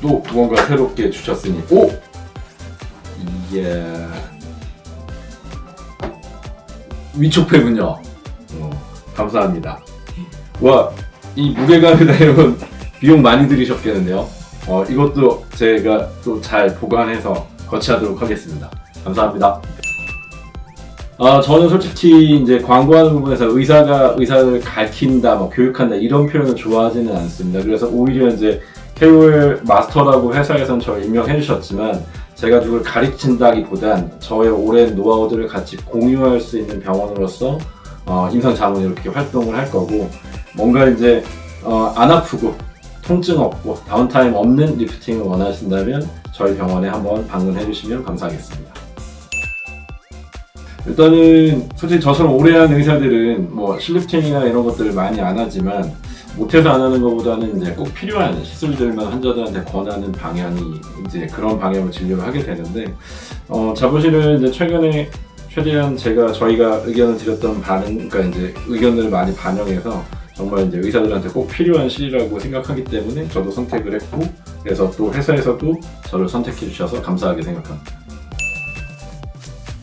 또 뭔가 새롭게 주셨으니 오! 이게 위촉패군요. 어, 감사합니다. 와, 이 무게감에 대한 비용 많이 들이셨겠는데요. 어, 이것도 제가 또 잘 보관해서 거치하도록 하겠습니다. 감사합니다. 아, 저는 솔직히 이제 광고하는 부분에서 의사가 의사를 가르친다, 뭐 교육한다 이런 표현을 좋아하지는 않습니다. 그래서 오히려 이제 KOL 마스터라고 회사에선 저를 임명해 주셨지만 제가 누굴 가르친다기보단 저의 오랜 노하우들을 같이 공유할 수 있는 병원으로서 어, 임상 자문이 이렇게 활동을 할 거고 뭔가 이제 어, 안 아프고 통증 없고 다운타임 없는 리프팅을 원하신다면 저희 병원에 한번 방문해 주시면 감사하겠습니다. 일단은 솔직히 저처럼 오래 한 의사들은 뭐 실리프팅이나 이런 것들을 많이 안 하지만 못해서 안 하는 것보다는 이제 꼭 필요한 시술들만 환자들한테 권하는 방향이 이제 그런 방향으로 진료를 하게 되는데 어, 자부실은 이제 최근에 최대한 제가 저희가 의견을 드렸던 반응, 그러니까 이제 의견들을 많이 반영해서 정말 이제 의사들한테 꼭 필요한 실이라고 생각하기 때문에 저도 선택을 했고 그래서 또 회사에서도 저를 선택해 주셔서 감사하게 생각합니다.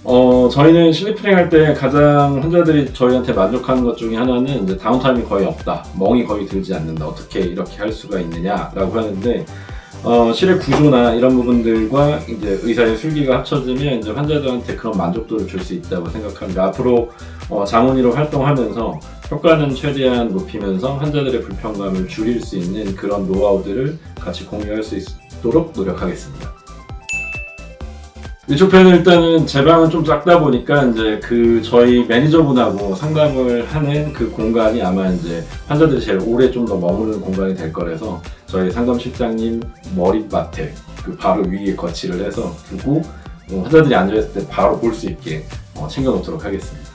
어, 저희는 실리프팅 할때 가장 환자들이 저희한테 만족하는 것 중에 하나는 이제 다운타임이 거의 없다. 멍이 거의 들지 않는다. 어떻게 이렇게 할 수가 있느냐라고 하는데 어, 실의 구조나 이런 부분들과 이제 의사의 술기가 합쳐지면 이제 환자들한테 그런 만족도를 줄 수 있다고 생각합니다. 앞으로 어, 장원의로 활동하면서 효과는 최대한 높이면서 환자들의 불편감을 줄일 수 있는 그런 노하우들을 같이 공유할 수 있도록 노력하겠습니다. 위촉팬은 일단은 제 방은 좀 작다 보니까 이제 그 저희 매니저분하고 상담을 하는 그 공간이 아마 이제 환자들이 제일 오래 좀 더 머무는 공간이 될 거라서 저희 상담 실장님 머리맡에 그 바로 위에 거치를 해서 두고 어, 환자들이 앉아있을 때 바로 볼 수 있게 어, 챙겨놓도록 하겠습니다.